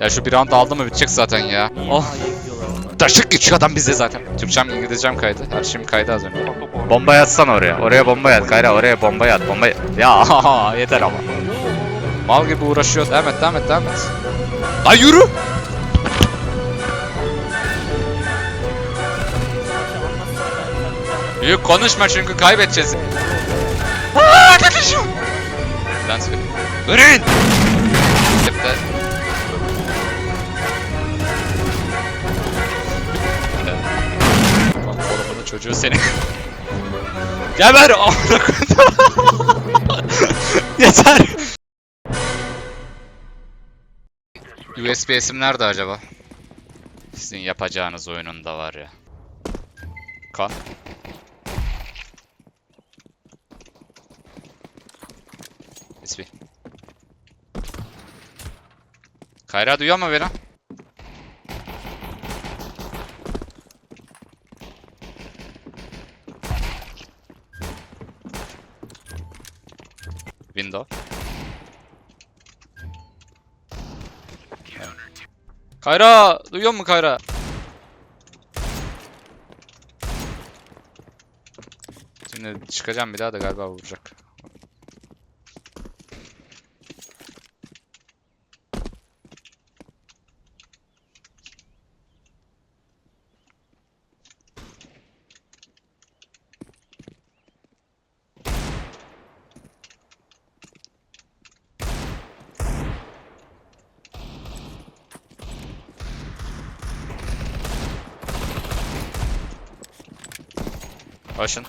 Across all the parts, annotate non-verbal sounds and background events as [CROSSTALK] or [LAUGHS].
Ya şu bir round aldı mı bitecek zaten ya. Oh. Taşık geçiyor adam bizde zaten. Türkçem İngilizcem kaydı. Her şeyim kaydı az önce. Bomba yatsana oraya. Oraya bomba yat. Kayra oraya bomba yat. Bomba Ya [LAUGHS] yeter ama. Mal gibi uğraşıyor. Devam et devam et devam et. Lan yürü. Büyük konuşma çünkü kaybedeceğiz. Aaa kardeşim. Lan söyle. Ürün. Çocuğu seni. Geber [LAUGHS] amına koydum. [LAUGHS] Yeter. USB'sim nerede acaba? Sizin yapacağınız oyunun da var ya. Kan. USB. Kayra duyuyor mu beni? Kayra! Duyuyor musun Kayra? Şimdi çıkacağım bir daha da galiba vuracak. Başın.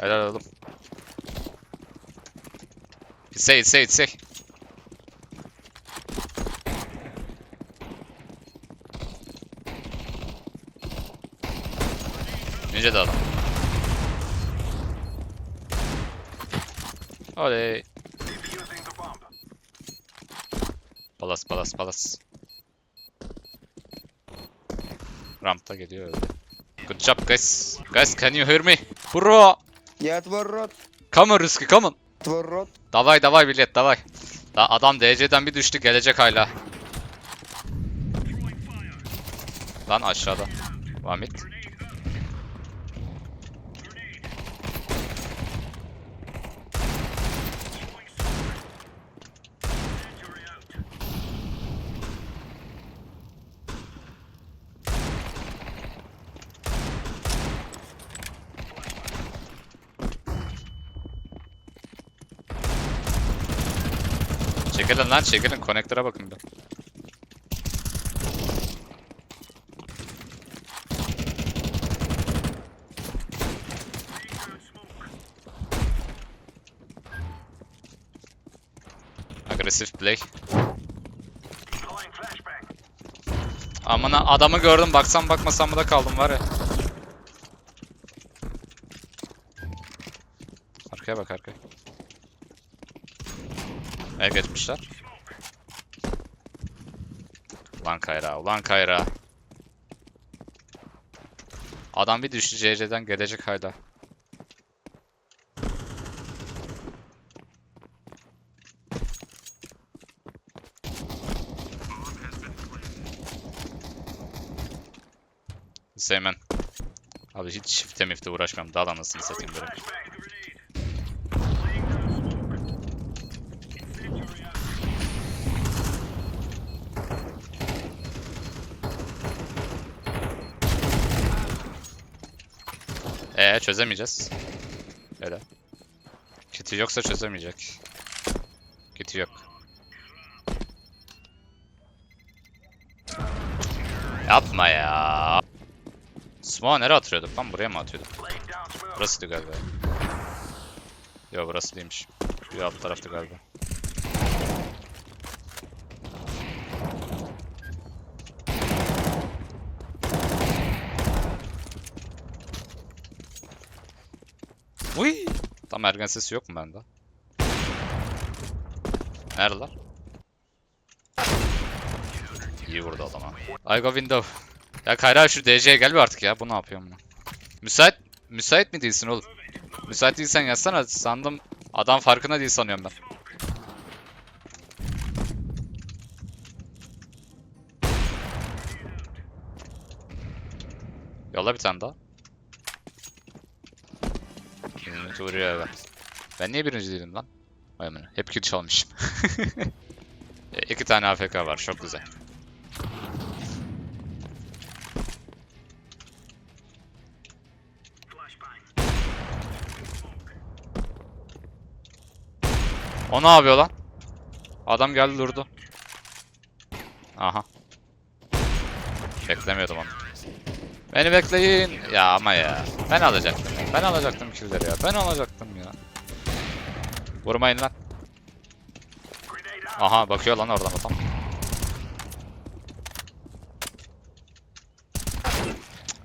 Helal oğlum. Say it, say. Ninja da adam. Oley. Palas, palas, palas. Rampta geliyor öyle. Good job guys. Guys, can you hear me? Bro! Я твой рот, Come on Rıskı, come on. твой рот. Davay davay millet davay. Da adam DC'den bir düştü gelecek hala. Lan aşağıda. Vamit. Lan çekilin. [LAUGHS] Konektöre bakın bir. Agresif play. Amına adamı gördüm baksam bakmasam mı da kaldım var ya. Arkaya bak arkaya. E geçmişler. Ulan Kayra, ulan Kayra. Adam bir düştü CC'den gelecek hala. Sevmen. Abi hiç shift'e mifte uğraşmam. Dal anasını satayım direkt. Ee çözemeyeceğiz. Öyle. Kiti yoksa çözemeyecek. Kiti yok. Yapma ya. Smoke nereye atıyorduk lan? Buraya mı atıyorduk? Burasıydı galiba. Yok burası değilmiş. Bir alt taraftı galiba. merdiven sesi yok mu bende? Neredeler? İyi vurdu adama. I go window. Ya Kayra şu DC'ye gel bir artık ya. Bu ne yapıyor bunu? Müsait, müsait mi değilsin oğlum? Müsait değilsen yazsana. Sandım adam farkında değil sanıyorum ben. Yolla bir tane daha. Vuruyor eve. Ben niye birinci değilim lan? Vay amına. Hep kill çalmışım. [LAUGHS] E, İki tane AFK var. Çok güzel. O ne yapıyor lan? Adam geldi durdu. Aha. Beklemiyordum onu. Beni bekleyin. Ya ama ya. Ben alacaktım. Ben alacaktım killleri ya. Ben alacaktım ya. Vurmayın lan. Aha bakıyor lan oradan adam.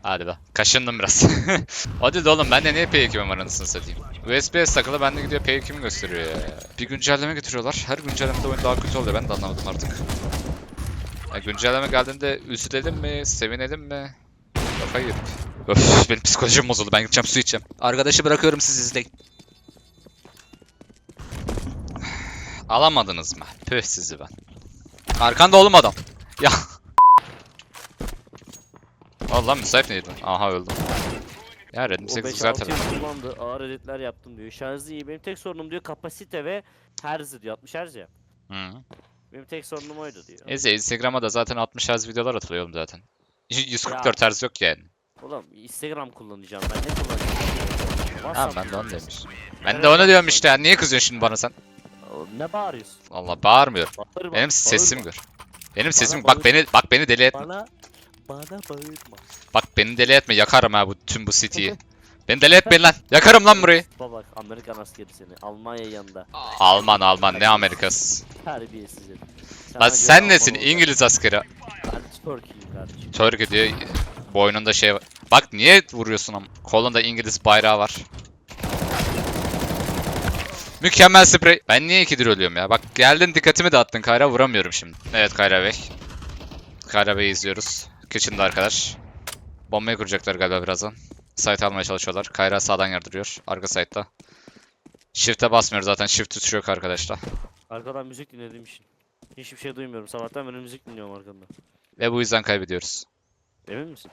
Hadi be. Kaşındım biraz. [LAUGHS] Hadi de oğlum bende niye P2'm var anasını satayım. USB'ye takılı bende gidiyor P2'mi gösteriyor ya. Bir güncelleme getiriyorlar. Her güncellemede oyun daha kötü oluyor. Ben de anlamadım artık. Ya güncelleme geldiğinde üzülelim mi, sevinelim mi? Kafayı yedik. Öf, benim psikolojim bozuldu. Ben gideceğim su içeceğim. Arkadaşı bırakıyorum siz izleyin. Alamadınız mı? Püh sizi ben. Arkanda oğlum adam. Ya. Allah müsait miydin? Aha öldüm. Ya Redmi O 8 5 güzel 6 tabii. kullandı. Ağır editler yaptım diyor. Şarjı iyi. Benim tek sorunum diyor kapasite ve herz diyor. 60 herz ya. Hı. Benim tek sorunum oydu diyor. Neyse Instagram'a da zaten 60 Hz videolar atılıyor oğlum zaten. 144 Hz yok yani. Oğlum Instagram kullanacağım ben ne kullanacağım? Ha WhatsApp ben de onu kullanacağım. demiş. Ben de onu diyorum işte. Niye kızıyorsun şimdi bana sen? Oğlum Ne bağırıyorsun? Allah bağırmıyorum. Bağırma, Benim sesim bağırma. gör. Benim sesim bak beni bak beni deli etme. Bana bana bağırma. Bak beni deli etme yakarım ha bu tüm bu city'yi. [LAUGHS] Beni deli etmeyin lan. Yakarım lan burayı. Baba bak Amerikan askeri seni. Almanya yanında. Alman Alman ne Amerikası. Terbiyesiz herif. Sana Lan göre sen nesin Alman. İngiliz askeri. Ben Turkey'im kardeşim. Turkey diyor. Boynunda şey var. Bak niye vuruyorsun ama? Kolunda İngiliz bayrağı var. Mükemmel sprey. Ben niye ikidir ölüyorum ya? Bak geldin dikkatimi dağıttın Kayra vuramıyorum şimdi. Evet Kayra Bey. Kayra Bey'i izliyoruz. Kitchen'da arkadaş. Bombayı kuracaklar galiba birazdan. Site almaya çalışıyorlar. Kayra sağdan yardırıyor. Arka site'da. Shift'e basmıyor zaten. Shift tuşu yok arkadaşlar. Arkadan müzik dinlediğim için. Hiçbir şey duymuyorum. Sabahtan beri müzik dinliyorum arkamda. Ve bu yüzden kaybediyoruz. Emin misin?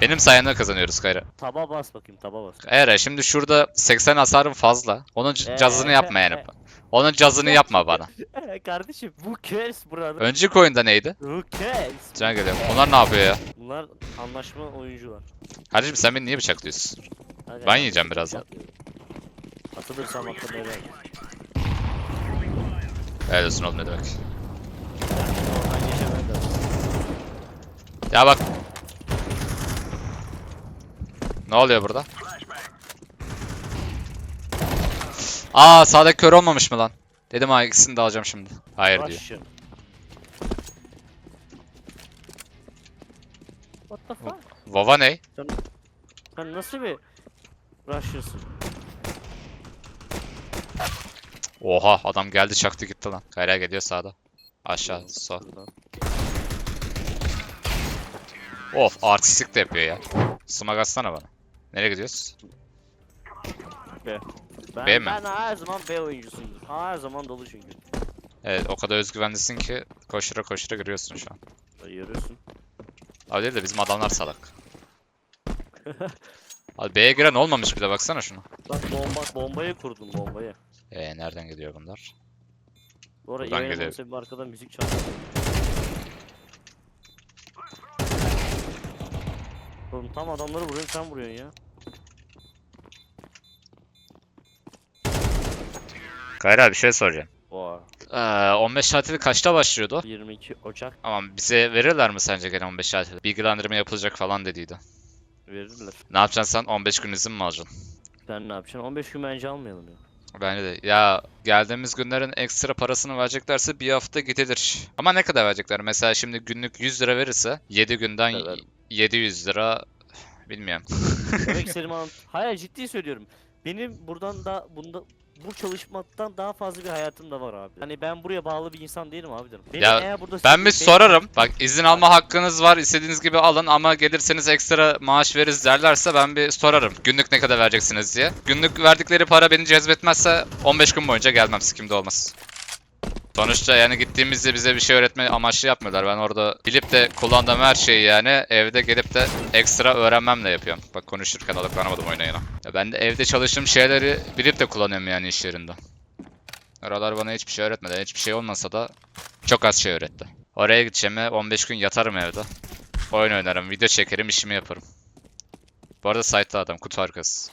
Benim sayemde kazanıyoruz Kayra. Taba bas bakayım taba bas. Eğer şimdi şurada 80 hasarım fazla. Onun c- Ee, cazını yapma yani. Onun cazını yapma bana. Kardeşim bu kes burada. Önceki oyunda neydi? Bu kes. Can geliyor. Bunlar ne yapıyor ya? Bunlar anlaşma oyuncular. Kardeşim sen beni niye bıçaklıyorsun? Hadi Ben hadi. yiyeceğim birazdan. Atılırsam hakkında helal. Helal olsun oğlum ne demek. Oradan geçemem de. Ya bak. Ne oluyor burada? Aa sağdaki kör olmamış mı lan? Dedim ha ikisini de alacağım şimdi. Hayır diyor. Russian. What the fuck? Vova ne? Sen nasıl bir Russian'sın? Oha adam geldi çaktı gitti lan. Kayra geliyor sağda. Aşağı sol. Buradan. Of artistik de yapıyor ya. Smack atsana bana. Nereye gidiyoruz? Ben, B mi? ben her zaman B oyuncusuyum. Her zaman dolu çünkü. Evet o kadar özgüvenlisin ki koştura koştura giriyorsun şu an. Görüyorsun. Abi değil de bizim adamlar salak. [LAUGHS] Abi B'ye giren olmamış bile baksana şuna. Bak bomba, bombayı kurdum bombayı. Ee nereden gidiyor bunlar? Bu arada Buradan oynamamın bir arkada müzik çalıyor. Oğlum tam adamları vuruyorsun sen vuruyorsun ya. Kayra bir şey soracağım. Oha. Ee, 15 tatili kaçta başlıyordu? 22 Ocak Ama bize verirler mi sence gene 15 tatili? Bilgilendirme yapılacak falan dediydi. verirler. Ne yapacaksın sen? 15 gün izin mi alacaksın? Sen ne yapacaksın? 15 gün bence almayalım ya. Bence de. Ya geldiğimiz günlerin ekstra parasını vereceklerse bir hafta gidilir. Ama ne kadar verecekler? Mesela şimdi günlük 100 lira verirse 7 günden. 700 lira bilmiyorum. Demek [LAUGHS] istediğim an... Hayır ciddi söylüyorum. Benim buradan da bunda bu çalışmaktan daha fazla bir hayatım da var abi. Hani ben buraya bağlı bir insan değilim abi derim. Ya, eğer burada Ben bir sürekli- sorarım. Bak izin alma hakkınız var. istediğiniz gibi alın ama gelirseniz ekstra maaş veririz derlerse ben bir sorarım. Günlük ne kadar vereceksiniz diye. Günlük verdikleri para beni cezbetmezse 15 gün boyunca gelmem sikimde olmaz. Sonuçta yani gittiğimizde bize bir şey öğretme amaçlı yapmıyorlar. Ben orada bilip de kullandığım her şeyi yani evde gelip de ekstra öğrenmemle yapıyorum. Bak konuşurken odaklanamadım oyuna yine. Ya ben de evde çalıştığım şeyleri bilip de kullanıyorum yani iş yerinde. Oralar bana hiçbir şey öğretmedi. Hiçbir şey olmasa da çok az şey öğretti. Oraya gideceğime 15 gün yatarım evde. Oyun oynarım, video çekerim, işimi yaparım. Bu arada site'da adam, kutu arkası.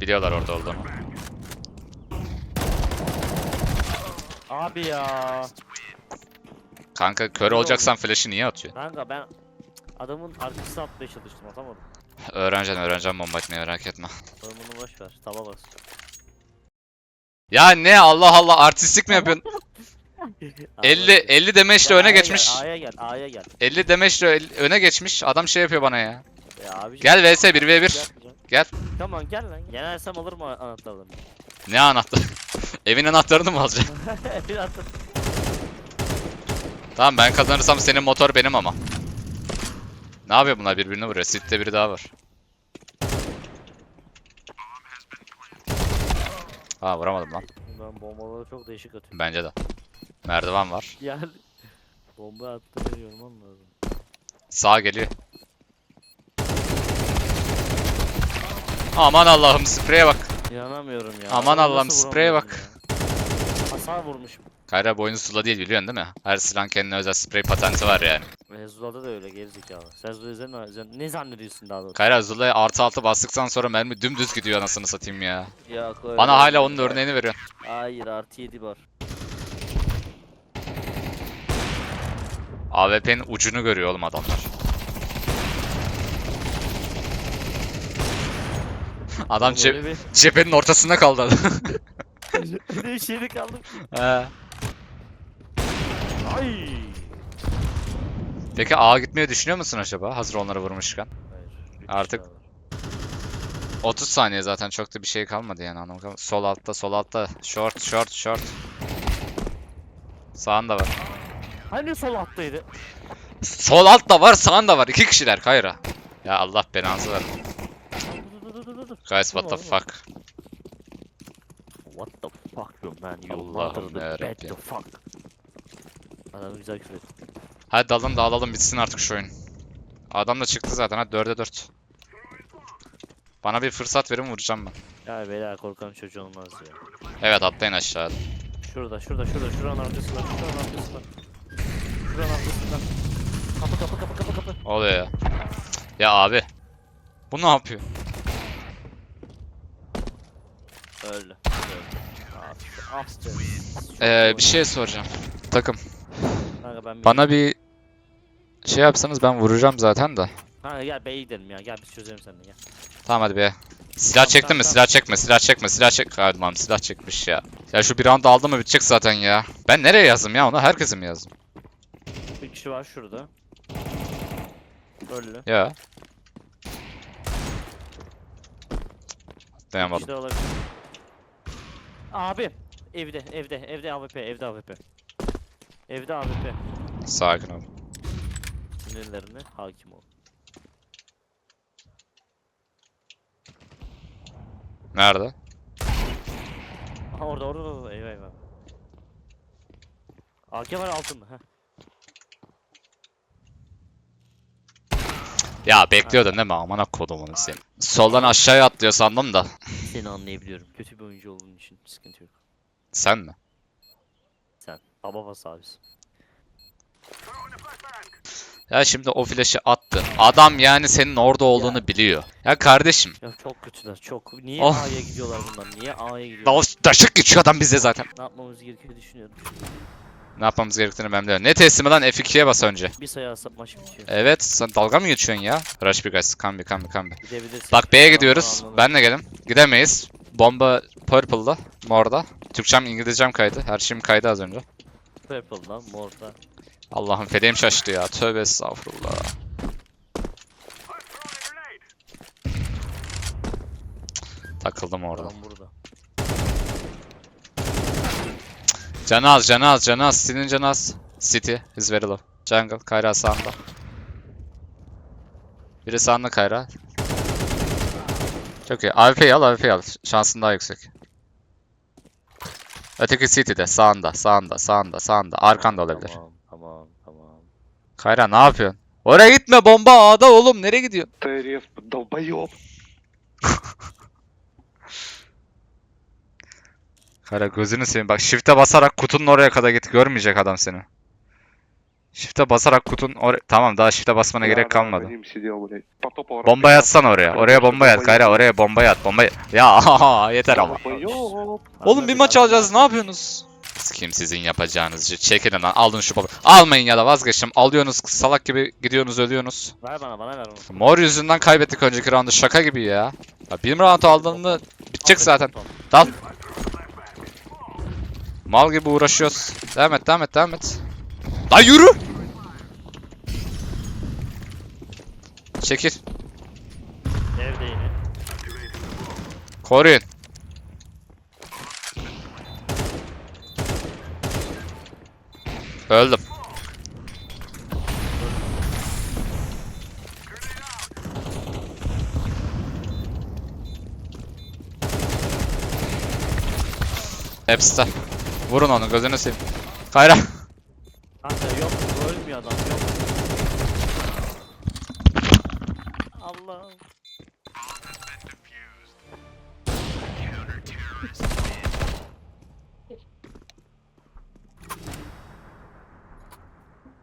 Biliyorlar orada olduğunu. Abi ya. Kanka kör olacaksan flash'ı niye atıyorsun? Kanka ben adamın arkasına atmaya çalıştım atamadım. Öğreneceksin, öğreneceğim bomba atmayı merak etme. Oğlum bunu boş ver. Taba bas. Ya ne Allah Allah artistik mi yapıyorsun? [LAUGHS] 50 50 demeçle öne geçmiş. A'ya gel, A'ya gel. 50 demeçle el- öne geçmiş. Adam şey yapıyor bana ya. Ya abi. Gel vs 1v1. Gel. Tamam gel lan. Yenersem alırım a- anahtarlarını. Ne anahtar? [LAUGHS] Evin anahtarını mı alacaksın? [LAUGHS] Bir attım. Tamam ben kazanırsam senin motor benim ama. Ne yapıyor bunlar birbirini vuruyor. Sit'te biri daha var. Ha vuramadım lan. Ben bombaları çok değişik atıyorum. Bence de. Merdiven var. Yani [LAUGHS] bomba attığını yorman lazım. Sağ geliyor. Aman Allah'ım spreye bak. İnanamıyorum ya. Aman Nasıl Allah'ım, spreye vuramıyorum bak. ya? Hasar vurmuşum. Kayra boynu sula değil biliyorsun değil mi? Her silahın kendine özel sprey patenti var yani. Hezbolah'da da öyle gerizekalı. Sen Zula'yı ne, ne zannediyorsun daha doğrusu? Kayra Zula'ya artı altı bastıktan sonra mermi dümdüz gidiyor anasını satayım ya. Yok öyle Bana hala onun örneğini veriyor. Hayır artı 7 var. AWP'nin ucunu görüyor oğlum adamlar. Adam cep, bir- cephenin ortasında kaldı adam. [LAUGHS] Bir de şeyde kaldım. He. Ay. Peki A'ya gitmeyi düşünüyor musun acaba? Hazır onları vurmuşken. Hayır. bir Artık- kişi daha var. 30 saniye zaten çok da bir şey kalmadı yani anlam kalmadı. Sol altta, sol altta. Short, short, short. Sağında var. Hani sol alttaydı? Sol altta var, sağında var. İki kişiler Kayra. Ya Allah belanızı ver. Dur dur dur dur dur. Guys what the fuck. What the fuck you man you Allah'ım mother the yarabbim. the fuck. Adam güzel küfür. Hadi dalın dağılalım bitsin artık şu oyun. Adam da çıktı zaten hadi 4'e 4. Bana bir fırsat verin vuracağım ben. Ya beyler korkan çocuğu olmaz ya. Evet atlayın aşağıya. Şurada şurada şurada şuranın arkasında şuranın arkasında. Şuranın arkasında. Kapı kapı kapı kapı kapı. Oluyor ya. Ya abi. Bu ne yapıyor? Öldü. Ee, bir şey soracağım. Takım. Kanka ben bir... Bana bir şey yapsanız ben vuracağım zaten de. Kanka gel B'ye gidelim ya. Gel biz çözelim seninle gel. Tamam hadi be. Silah çektin tamam, mi? tamam. Silah çekme, silah çekme, silah çek. Lan silah çekmiş ya. Ya şu bir round aldı mı bitecek zaten ya. Ben nereye yazdım ya onu? Herkese mi yazdım? Bir kişi var şurada. Öldü. Ya. Bir Atlayamadım. kişi de olabilir. Abi. Evde, evde, evde AWP, evde AWP. Evde AWP. Sakin ol. Sinirlerine hakim ol. Nerede? Aha orada, orada, orada. Eyvah eyvah. AK var altında. Heh. Ya bekliyordun değil mi? Aman kodumun seni. Soldan aşağıya atlıyor sandım da. Seni anlayabiliyorum. Kötü bir oyuncu olduğun için sıkıntı yok. Sen mi? Sen. Baba bas abisi. Ya şimdi o flash'ı attı. Adam yani senin orada olduğunu biliyor. Ya kardeşim. Ya çok kötüler, çok. Niye Oh. A'ya gidiyorlar bunlar? Niye A'ya gidiyorlar? Dal taşık geçiyor adam bize zaten. Ne yapmamız gerekiyor düşünüyorum. Ne yapmamız gerektiğini ben biliyorum. Ne teslimi lan F2'ye bas önce. Bir sayı alsam maç bitiyor. Evet sen dalga mı geçiyorsun ya? Rush bir guys. Come be. Gidebilirsin. Bak B'ye gidiyoruz. anladım. Benle gelin. Gidemeyiz. Bomba Purple'da. Mor'da. Türkçem İngilizcem kaydı. Her şeyim kaydı az önce. Purple'dan, morda. Allah'ım feleğim şaştı ya. Tövbe estağfurullah. Takıldım orada. Adam burada. Canı az, canı az, canı az. City'nin canı az. City is very low. Jungle, Kayra sağında. Biri sağında Kayra. Çok iyi. AWP'yi al, AWP'yi al. Şansın daha yüksek. Öteki City'de, sağında, sağında, sağında, sağında. Arkanda olabilir. Tamam, tamam, tamam. Kayra ne yapıyorsun? Oraya gitme bomba A'da oğlum. Nereye gidiyorsun? Terif, bomba yok. [LAUGHS] Kara gözünü seveyim. Bak shift'e basarak kutunun oraya kadar git. Görmeyecek adam seni. Shift'e basarak kutun or tamam daha shift'e basmana gerek kalmadı. Bomba yatsan oraya. Oraya bomba yat. Kayra oraya bomba yat. Bomba Ya [LAUGHS] yeter ama. Oğlum bir maç alacağız. Ne yapıyorsunuz? Kim sizin yapacağınızı çekilin lan alın şu baba. Almayın ya da vazgeçtim. Alıyorsunuz salak gibi gidiyorsunuz ölüyorsunuz. Ver bana bana ver onu. Mor yüzünden kaybettik önceki roundu şaka gibi ya. ya bir round aldığında bitecek zaten. Dal. Mal gibi uğraşıyoruz. Devam et devam et devam et. Lan yürü! Çekil. Evde yine. Koruyun. Öldüm. Hepsi de. Vurun onu gözünü seveyim. Kayra. Kanka yok ölmüyor adam yok. Allah.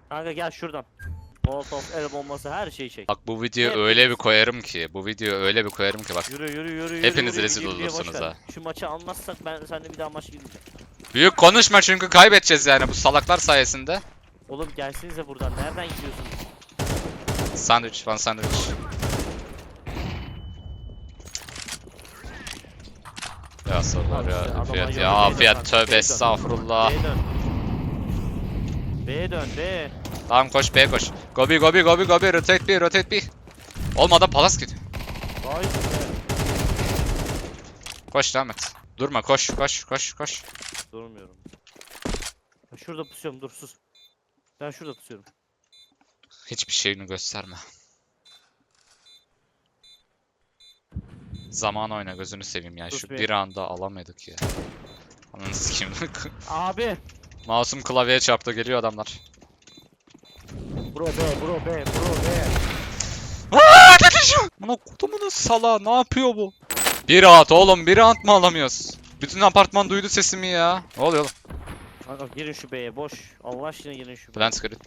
Kanka gel şuradan. Molotov, el bombası her şeyi çek. Bak bu videoyu Evet. öyle bir koyarım ki. Bu videoyu öyle bir koyarım ki bak. Yürü yürü yürü yürü. Hepiniz yürü, rezil yürü, yürü, boş olursunuz ver. ha. Şu maçı almazsak ben seninle bir daha maç girmeyeceğim. Büyük konuşma çünkü kaybedeceğiz yani bu salaklar sayesinde. Oğlum gelsenize buradan. Nereden gidiyorsunuz? Sandwich, one sandwich. Ya işte ya fiyat ya fiyat tövbe estağfurullah. B'ye dön. B'ye dön B. Tamam koş B koş. Gobi gobi gobi gobi rotate B rotate B. Olmadan palas. Vay be. Koş devam et. Durma koş koş koş koş. Durmuyorum. Ben şurada pusuyorum dur sus. Ben şurada pusuyorum. Hiçbir şeyini gösterme. Zaman oyna gözünü seveyim ya. Şu Sus be. bir anda alamadık ya. Ananı sikeyim. [LAUGHS] Abi. Mouse'um klavyeye çarptı geliyor adamlar. Bro B bro B bro B. Aaa dedeciğim. Buna kutumunun sala ne yapıyor bu? Bir rahat oğlum bir rahat mı alamıyoruz? Bütün apartman duydu sesimi ya. Ne oluyor oğlum? Kanka girin şu B'ye boş. Allah aşkına girin şu B'ye. Plant green.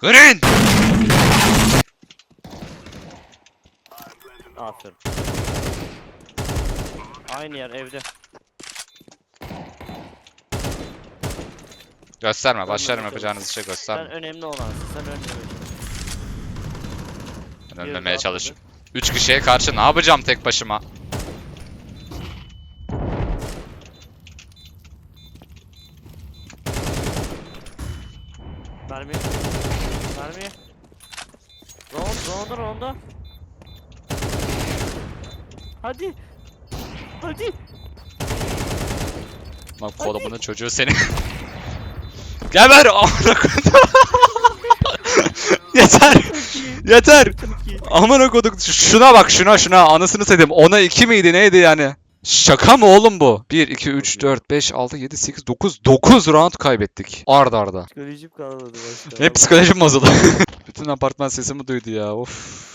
Green! Aferin. Aynı yer evde. Gösterme başlarım yapacağınız işe Sen gösterme. önemli olansın. Sen önemli. Ben ölmemeye çalışın. Üç kişiye karşı ne yapacağım tek başıma? Mermi. Mermi. Round, round'a round'a. Hadi. Hadi. Lan kolumun çocuğu seni. [LAUGHS] Geber amına koydum. [LAUGHS] Yeter. Yeter. Amına koduk. Şuna bak şuna şuna. Anasını satayım. Ona 2 miydi neydi yani? Şaka mı oğlum bu? 1, 2, 3, 4, 5, 6, 7, 8, 9. 9 round kaybettik. Ard arda. Psikolojim kalmadı başka. Hep psikolojim bozuldu. [LAUGHS] Bütün apartman sesimi duydu ya. Of.